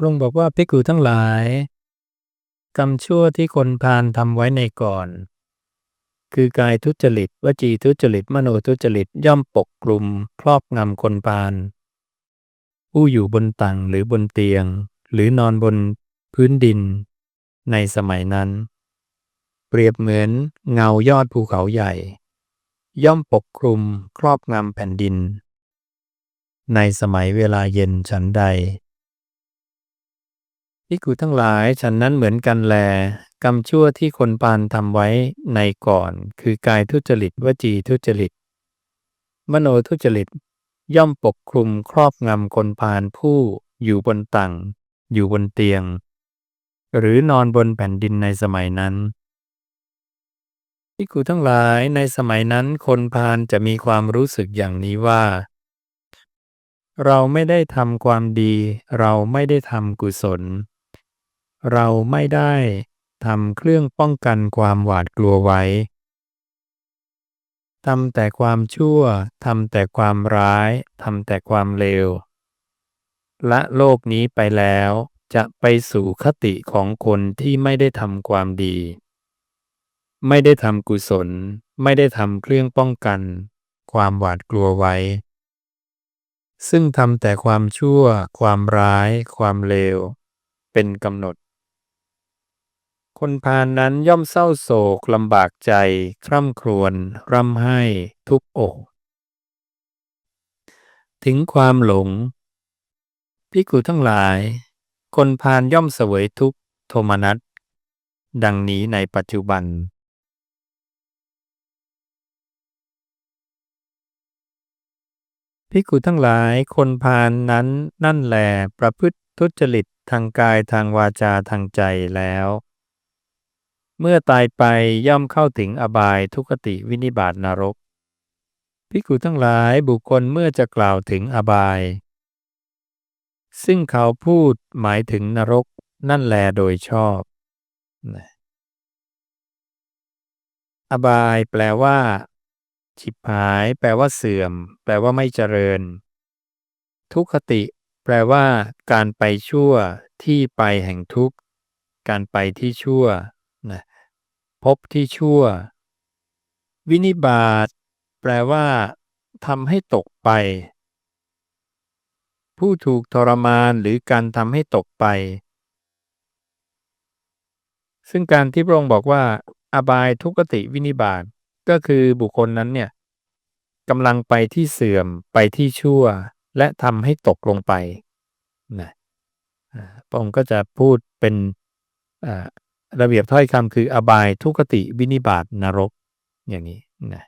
พระองค์บอกว่าภิกขุทั้งหลายกรรมชั่วที่คนพาลทำไว้ในก่อน คือกายทุจริตวจีทุจริต มโนทุจริตย่อมปกคลุมครอบงำคนพาลผู้อยู่บนตังหรือบนเตียง หรือนอนบนพื้นดิน ในสมัยนั้น เปรียบเหมือนเงายอดภูเขาใหญ่ ย่อมปกคลุมครอบงำแผ่นดิน ในสมัยเวลาเย็นฉันใด พิกุทั้งหลายฉันนั้นเหมือนกันแล กรรมชั่วที่คนปานทำไว้ในก่อน คือกายทุจริตวจีทุจริต มโนทุจริต ย่อมปกคลุมครอบงำคนพาลผู้อยู่บนตังอยู่บนเตียง หรือนอนบนแผ่นดินในสมัยนั้นพิกุทั้งหลายในสมัยนั้นคนพาลจะมีความรู้สึกอย่างนี้ว่า เราไม่ได้ทำความดี เราไม่ได้ทำกุศล เราไม่ได้ทำเครื่องป้องกันความหวาดกลัวไว้ ทำแต่ความชั่ว ทำแต่ความร้าย ทำแต่ความเลว และโลกนี้ไปแล้วจะไปสู่คติของคนที่ไม่ได้ทำความดี ไม่ได้ทำกุศล ไม่ได้ทำเครื่องป้องกัน ความหวาดกลัวไว้ ซึ่งทำแต่ความชั่ว ความร้าย ความเลว เป็นกำหนด คนพาลนนั้นย่อมเศร้าโศกลำบากใจ คร่ำครวญร่ำไห้ทุกอกถึงความหลงพิกุทั้งหลาย คนพาลย่อมเสวยทุกโทมนัสดังนี้ในปัจจุบัน พิกุทั้งหลายคนพาลนนั้นนั่นแหลประพฤติทุจริตทางกายทางวาจาทางใจแล้ว เมื่อตายไปย่อมเข้าถึงอบายทุกติวินิบาตนรกพิกุทั้งหลายบุคคลเมื่อจะกล่าวถึงอบาย ซึ่งเขาพูดหมายถึงนรกนั่นแลโดยชอบนะอบายแปลว่า ฉิบหาย แปลว่าเสื่อม แปลว่าไม่เจริญ ทุกขติ แปลว่า การไปชั่วที่ไปแห่งทุกข์ การไปที่ชั่ว พบที่ชั่ว วินิบาตแปลว่าทำให้ตกไป ผู้ถูกทรมานหรือการทำให้ตกไป ซึ่งการที่พระองค์บอกว่า อบายทุกติวินิบาตก็คือบุคคลนั้นเนี่ยกำลังไปที่เสื่อมไปที่ชั่ว และทำให้ตกลงไปนะพระองค์ก็จะพูดเป็น ระเบียบถ้อยคำคืออบายทุกติวินิบาตนรกอย่างนี้นะ